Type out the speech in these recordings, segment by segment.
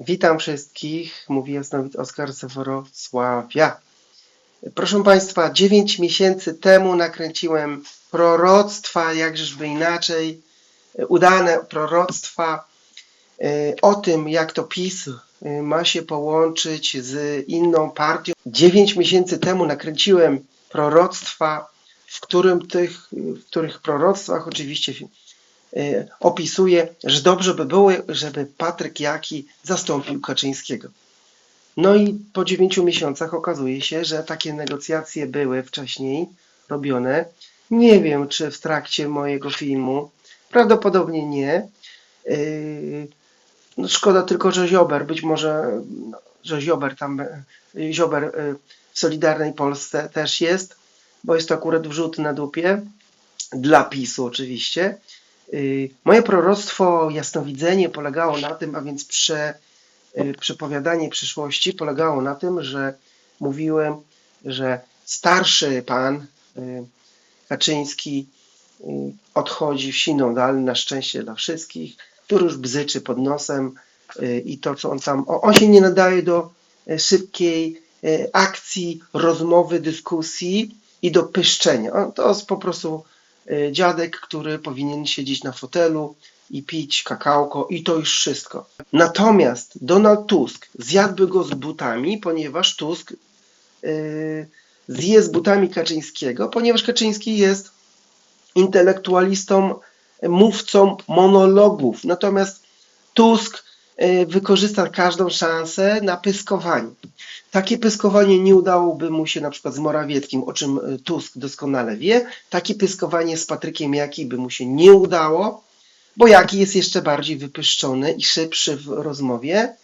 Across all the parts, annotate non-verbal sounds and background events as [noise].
Witam wszystkich, mówi jasnowid Oskar z Wrocławia. Proszę Państwa, 9 miesięcy temu nakręciłem proroctwa, jakżeżby inaczej, udane proroctwa e, o tym, jak to PiS e, ma się połączyć z inną partią. 9 miesięcy temu nakręciłem proroctwa, w, którym tych, w których proroctwach oczywiście e, opisuje, że dobrze by było, żeby Patryk Jaki zastąpił Kaczyńskiego. No i po dziewięciu miesiącach okazuje się, że takie negocjacje były wcześniej robione. Nie wiem, czy w trakcie mojego filmu. Prawdopodobnie nie. Yy, No szkoda tylko, że Ziober, być może, no, że Ziober tam, yy, Ziober w Solidarnej Polsce też jest, bo jest to akurat wrzut na dupie. Dla PiSu oczywiście. Yy, Moje proroctwo, jasnowidzenie polegało na tym, a więc prze, y, przepowiadanie przyszłości polegało na tym, że mówiłem, że starszy pan y, Kaczyński y, odchodzi w siną dal, na szczęście dla wszystkich, który już bzyczy pod nosem y, i to, co on tam, on się nie nadaje do y, szybkiej y, akcji, rozmowy, dyskusji i do pyszczenia. To jest po prostu y, dziadek, który powinien siedzieć na fotelu i pić kakałko i to już wszystko. Natomiast Donald Tusk zjadłby go z butami, ponieważ Tusk yy, zje z butami Kaczyńskiego, ponieważ Kaczyński jest intelektualistą, mówcą monologów. Natomiast Tusk wykorzysta każdą szansę na pyskowanie. Takie pyskowanie nie udałoby mu się na przykład z Morawieckim, o czym y, Tusk doskonale wie. Takie pyskowanie z Patrykiem Jaki by mu się nie udało, bo Jaki jest jeszcze bardziej wypyszczony i szybszy w rozmowie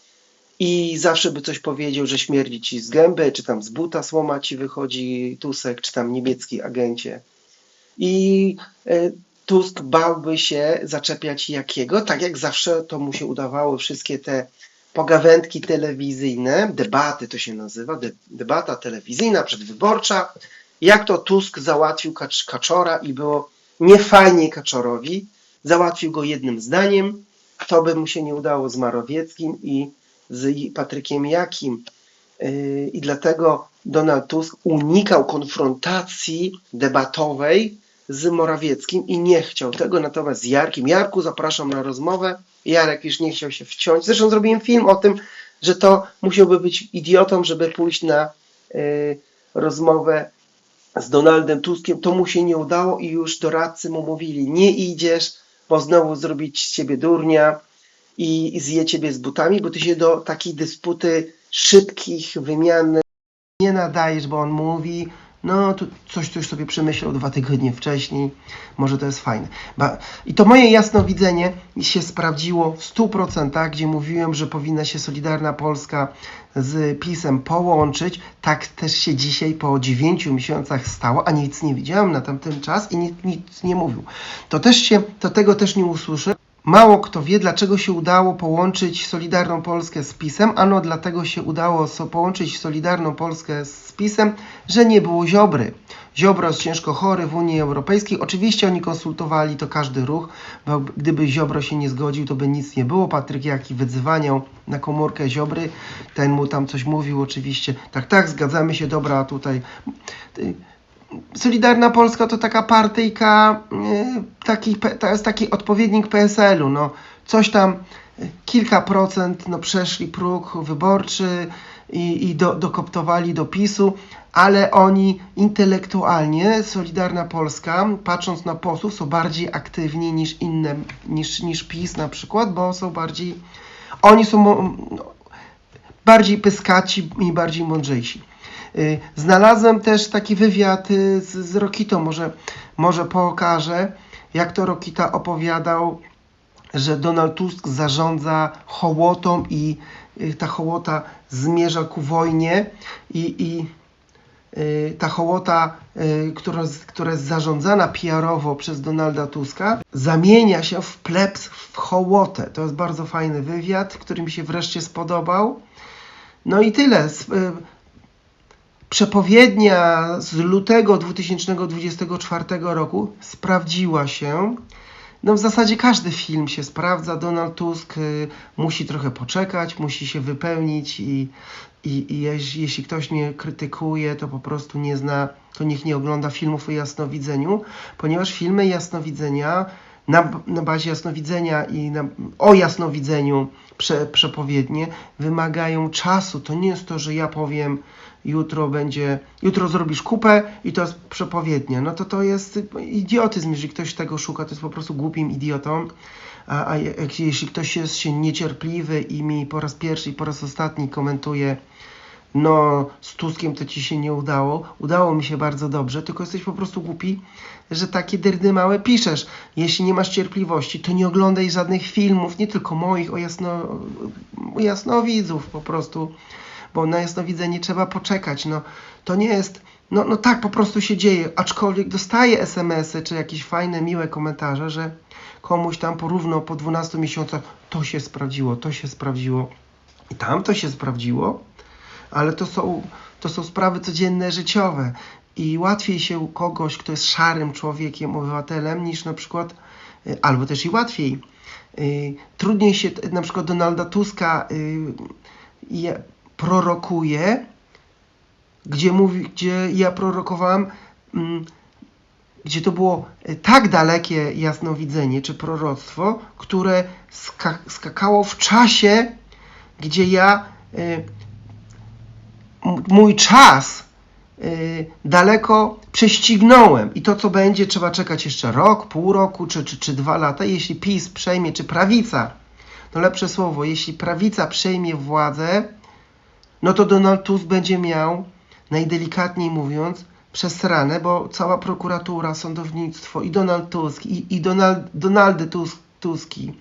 i zawsze by coś powiedział, że śmierdzi ci z gęby, czy tam z buta słoma ci wychodzi Tusek, czy tam niemiecki agencie. I e, Tusk bałby się zaczepiać Jakiego, tak jak zawsze to mu się udawało, wszystkie te pogawędki telewizyjne, debaty to się nazywa, de, debata telewizyjna przedwyborcza, jak to Tusk załatwił Kacz, Kaczora i było niefajnie Kaczorowi, załatwił go jednym zdaniem, to by mu się nie udało z Marowieckim i z Patrykiem Jakim. Yy, I dlatego Donald Tusk unikał konfrontacji debatowej z Morawieckim i nie chciał tego, natomiast z Jarkiem. Jarku, zapraszam na rozmowę. Jarek już nie chciał się wciąć. Zresztą zrobiłem film o tym, że to musiałby być idiotą, żeby pójść na yy, rozmowę z Donaldem Tuskiem. To mu się nie udało i już doradcy mu mówili, nie idziesz, bo znowu zrobić z ciebie durnia i, i zje ciebie z butami, bo ty się do takiej dysputy szybkich, wymian nie nadajesz, bo on mówi, no tu coś, coś sobie przemyślał dwa tygodnie wcześniej, może to jest fajne. I to moje jasnowidzenie się sprawdziło w 100%, gdzie mówiłem, że powinna się Solidarna Polska z PiSem połączyć. Tak też się dzisiaj po 9 miesiącach stało, a nic nie widziałem na tamten czas i nikt nic nie mówił. To też się, to tego też nie usłyszę. Mało kto wie, dlaczego się udało połączyć Solidarną Polskę z PiSem. Ano dlatego się udało połączyć Solidarną Polskę z PiSem, że nie było Ziobry. Ziobro jest ciężko chory w Unii Europejskiej. Oczywiście oni konsultowali to każdy ruch, bo gdyby Ziobro się nie zgodził, to by nic nie było. Patryk Jaki wydzwaniał na komórkę Ziobry, ten mu tam coś mówił oczywiście. Tak, tak, zgadzamy się, dobra, tutaj... Solidarna Polska to taka partyjka, yy, taki, to jest taki odpowiednik PSL-u, no coś tam, yy, kilka procent, no przeszli próg wyborczy i, i do, dokoptowali do PiSu, ale oni intelektualnie, Solidarna Polska, patrząc na posłów, są bardziej aktywni niż inne, niż, niż PiS na przykład, bo są bardziej, oni są no, bardziej pyskaci i bardziej mądrzejsi. Y, Znalazłem też taki wywiad y, z, z Rokitą, może, może pokażę, jak to Rokita opowiadał, że Donald Tusk zarządza hołotą i y, ta hołota zmierza ku wojnie i, i ta hołota, która, która jest zarządzana PR-owo przez Donalda Tuska, zamienia się w plebs w hołotę. To jest bardzo fajny wywiad, który mi się wreszcie spodobał. No i tyle. Przepowiednia z lutego 2024 roku sprawdziła się no w zasadzie każdy film się sprawdza. Donald Tusk y, musi trochę poczekać, musi się wypełnić i, i, i jeśli ktoś mnie krytykuje, to po prostu nie zna, to niech nie ogląda filmów o jasnowidzeniu, ponieważ filmy jasnowidzenia na, na bazie jasnowidzenia i na, o jasnowidzeniu prze, przepowiednie wymagają czasu. To nie jest to, że ja powiem jutro będzie, jutro zrobisz kupę i to jest przepowiednia. No to to jest idiotyzm, jeżeli ktoś tego szuka, to jest po prostu głupim idiotą. A, a jeśli ktoś jest się niecierpliwy i mi po raz pierwszy i po raz ostatni komentuje no z Tuskiem to ci się nie udało. Udało mi się bardzo dobrze, tylko jesteś po prostu głupi, że takie dyrdy małe piszesz. Jeśli nie masz cierpliwości, to nie oglądaj żadnych filmów, nie tylko moich, o, jasno, o jasnowidzów po prostu, bo na jasnowidzenie trzeba poczekać. No, to nie jest, no, no tak po prostu się dzieje, aczkolwiek dostaję SMS-y czy jakieś fajne, miłe komentarze, że komuś tam porówno po 12 miesiącach to się sprawdziło, to się sprawdziło i tam to się sprawdziło, ale to są, to są sprawy codzienne, życiowe i łatwiej się kogoś, kto jest szarym człowiekiem, obywatelem, niż na przykład, y, albo też i łatwiej. y, Trudniej się na przykład Donalda Tuska y, je prorokuje, gdzie, mówi, gdzie ja prorokowałem, mm, gdzie to było tak dalekie jasnowidzenie czy proroctwo, które ska skakało w czasie, gdzie ja mój czas y, daleko prześcignąłem i to, co będzie, trzeba czekać jeszcze rok, pół roku czy, czy, czy dwa lata. Jeśli PiS przejmie, czy prawica, to lepsze słowo, jeśli prawica przejmie władzę, no to Donald Tusk będzie miał, najdelikatniej mówiąc, przesrane, bo cała prokuratura, sądownictwo i Donald Tusk i, i Donald, Donaldy Tusk, Tuski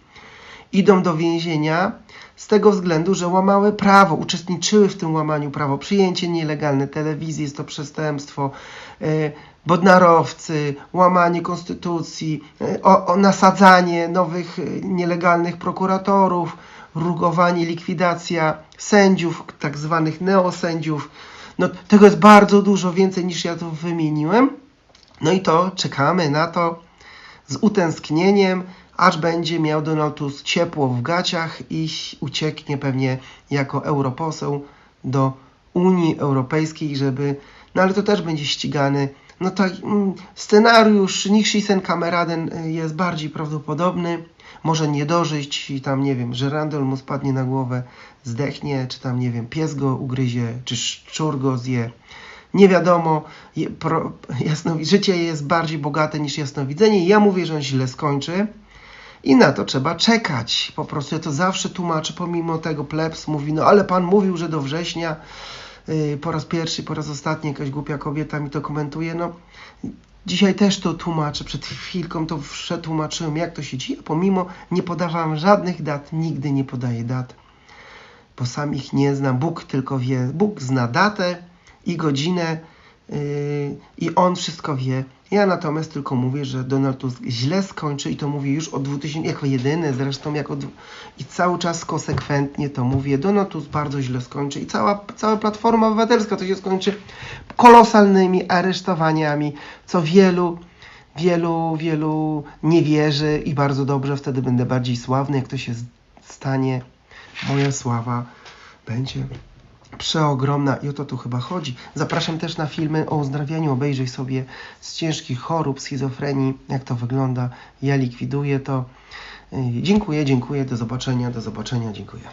idą do więzienia z tego względu, że łamały prawo, uczestniczyły w tym łamaniu prawa. Przyjęcie nielegalne telewizji jest to przestępstwo, e, bodnarowcy, łamanie konstytucji, e, o, o nasadzanie nowych e, nielegalnych prokuratorów, rugowanie, likwidacja sędziów, tak zwanych neosędziów. No, tego jest bardzo dużo więcej niż ja tu wymieniłem. No i to czekamy na to z utęsknieniem, aż będzie miał Donald Tusk ciepło w gaciach i ucieknie pewnie jako europoseł do Unii Europejskiej, żeby, no ale to też będzie ścigany. No tak, mm, scenariusz Nixisen Kameraden y, jest bardziej prawdopodobny. Może nie dożyć i tam, nie wiem, żerandol mu spadnie na głowę, zdechnie, czy tam, nie wiem, pies go ugryzie, czy szczur go zje. Nie wiadomo, Je- pro, [laughs] jasnowi- życie jest bardziej bogate niż jasnowidzenie ja mówię, że on źle skończy. I na to trzeba czekać. Po prostu ja to zawsze tłumaczę, pomimo tego plebs mówi, no ale pan mówił, że do września yy, po raz pierwszy, po raz ostatni jakaś głupia kobieta mi to komentuje. No, dzisiaj też to tłumaczę, przed chwilką to przetłumaczyłem, jak to się dzieje. Pomimo nie podawałem żadnych dat, nigdy nie podaję dat, bo sam ich nie znam. Bóg tylko wie, Bóg zna datę i godzinę yy, i On wszystko wie. Ja natomiast tylko mówię, że Donald Tusk źle skończy i to mówię już od 2000, jako jedyny zresztą, jako i cały czas konsekwentnie to mówię. Donald Tusk bardzo źle skończy i cała, cała Platforma Obywatelska to się skończy kolosalnymi aresztowaniami, co wielu, wielu, wielu nie wierzy i bardzo dobrze, wtedy będę bardziej sławny, jak to się stanie, moja sława będzie przeogromna i o to tu chyba chodzi. Zapraszam też na filmy o uzdrawianiu, obejrzyj sobie z ciężkich chorób, schizofrenii, jak to wygląda. Ja likwiduję to. Yy, Dziękuję, dziękuję, do zobaczenia, do zobaczenia, dziękuję.